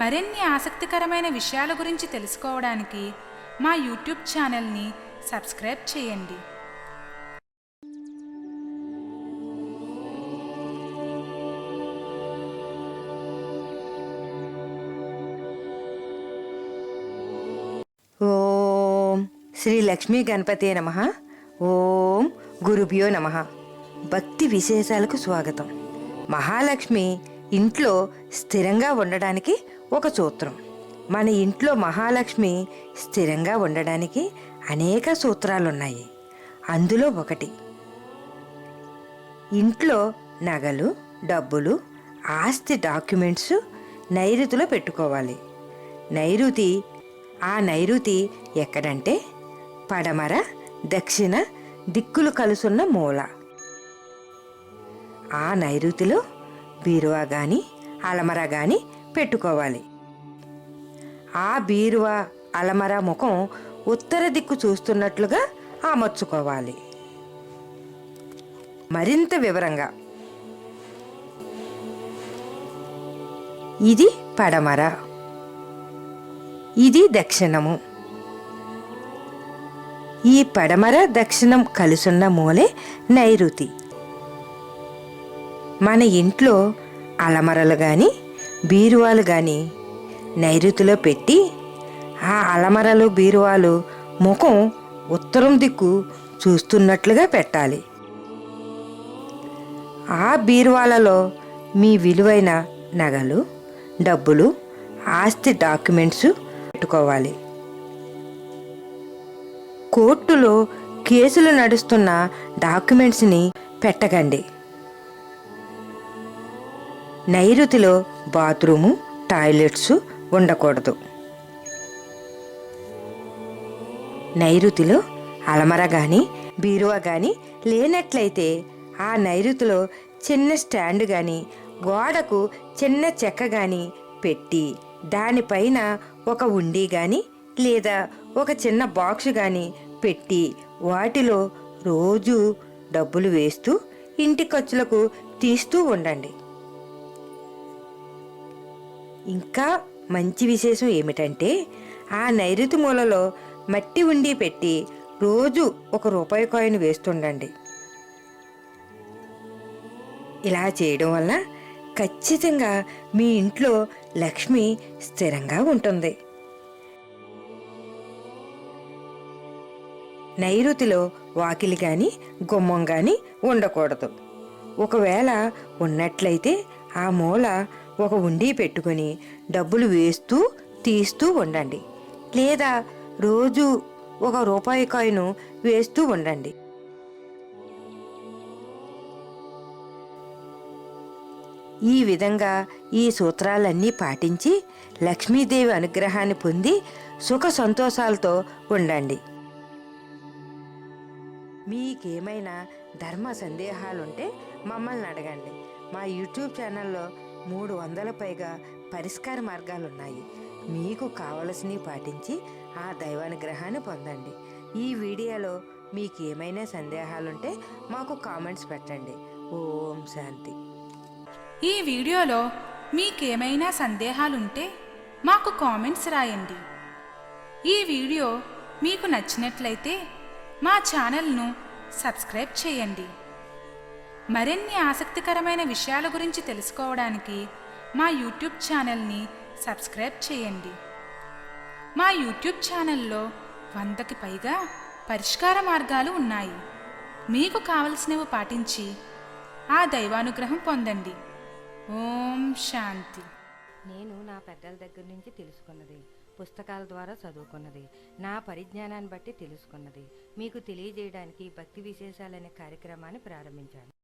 మరిన్ని ఆసక్తికరమైన విషయాల గురించి తెలుసుకోవడానికి మా యూట్యూబ్ ఛానల్ని సబ్స్క్రైబ్ చేయండి. ఓం శ్రీ లక్ష్మీ గణపతి నమ. ఓం గురుభ్యో నమ. భక్తి విశేషాలకు స్వాగతం. మహాలక్ష్మి ఇంట్లో స్థిరంగా ఉండడానికి ఒక సూత్రం. మన ఇంట్లో మహాలక్ష్మి స్థిరంగా ఉండడానికి అనేక సూత్రాలున్నాయి. అందులో ఒకటి. ఇంట్లో నగలు డబ్బులు ఆస్తి డాక్యుమెంట్స్ నైరుతిలో పెట్టుకోవాలి. నైరుతి ఆ నైరుతి ఎక్కడంటే పడమర దక్షిణ దిక్కులు కలుసున్న మూల. ఆ నైరుతిలో బీరువా కానీ అలమర కానీ పెట్టుకోవాలి. ఆ బీరువా అలమర ముఖం ఉత్తర దిక్కు చూస్తున్నట్లుగా అమర్చుకోవాలి మరింత వివరంగా. ఇది పడమర. ఇది దక్షిణము. ఈ పడమర దక్షిణం కలుసున్న మూలే నైరుతి. మన ఇంట్లో అలమరలు కానీ బీరువాలు గాని నైరుతిలో పెట్టి ఆ అలమరలు బీరువాలు ముఖం ఉత్తరం దిక్కు చూస్తున్నట్లుగా పెట్టాలి. ఆ బీరువాలలో మీ విలువైన నగలు డబ్బులు ఆస్తి డాక్యుమెంట్స్ పెట్టుకోవాలి. కోర్టులో కేసులు నడుస్తున్న డాక్యుమెంట్స్ని పెట్టకండి. నైరుతిలో బాత్రూము టాయిలెట్స్ ఉండకూడదు. నైరుతిలో అలమర కానీ బీరువా కానీ లేనట్లయితే ఆ నైరుతిలో చిన్న స్టాండ్ కానీ గోడకు చిన్న చెక్క కానీ పెట్టి దానిపైన ఒక ఉండి కానీ లేదా ఒక చిన్న బాక్స్ కానీ పెట్టి వాటిలో రోజు డబ్బులు వేస్తూ ఇంటి ఖర్చులకు తీస్తూ ఉండండి. ఇంకా మంచి విశేషం ఏమిటంటే ఆ నైరుతి మూలలో మట్టి ఉండి పెట్టి రోజు ఒక రూపాయి కాయిన్ వేస్తుండండి. ఇలా చేయడం వల్ల ఖచ్చితంగా మీ ఇంట్లో లక్ష్మి స్థిరంగా ఉంటుంది. నైరుతిలో వాకిలి కానీ గుమ్మం కానీ ఉండకూడదు. ఒకవేళ ఉన్నట్లయితే ఆ మూల ఒక ఉండి పెట్టుకొని డబ్బులు వేస్తూ తీస్తూ ఉండండి. లేదా రోజు ఒక రూపాయి కాయిను వేస్తూ ఉండండి. ఈ విధంగా ఈ సూత్రాలన్నీ పాటించి లక్ష్మీదేవి అనుగ్రహాన్ని పొంది సుఖ సంతోషాలతో ఉండండి. మీకేమైనా ధర్మ సందేహాలుంటే మమ్మల్ని అడగండి. మా యూట్యూబ్ ఛానల్లో మూడు వందల పైగా పరిష్కార మార్గాలు ఉన్నాయి మీకు కావలసినవి పాటించి ఆ దైవానుగ్రహాన్ని పొందండి. ఈ వీడియోలో మీకు ఏమైనా సందేహాలుంటే మాకు కామెంట్స్ పెట్టండి. ఓం శాంతి. ఈ వీడియోలో మీకేమైనా సందేహాలుంటే మాకు కామెంట్స్ రాయండి. ఈ వీడియో మీకు నచ్చినట్లయితే మా ఛానల్ను సబ్స్క్రైబ్ చేయండి. మరిన్ని ఆసక్తికరమైన విషయాల గురించి తెలుసుకోవడానికి మా యూట్యూబ్ ఛానల్ని సబ్స్క్రైబ్ చేయండి. మా యూట్యూబ్ ఛానల్లో వందకి పైగా పరిష్కార మార్గాలు ఉన్నాయి. మీకు కావలసినవి పాటించి ఆ దైవానుగ్రహం పొందండి. ఓం శాంతి. నేను నా పెద్దల దగ్గర నుంచి తెలుసుకున్నది పుస్తకాల ద్వారా చదువుకున్నది నా పరిజ్ఞానాన్ని బట్టి తెలుసుకున్నది. మీకు తెలియజేయడానికి భక్తి విశేషాలనే కార్యక్రమాన్ని ప్రారంభించాను.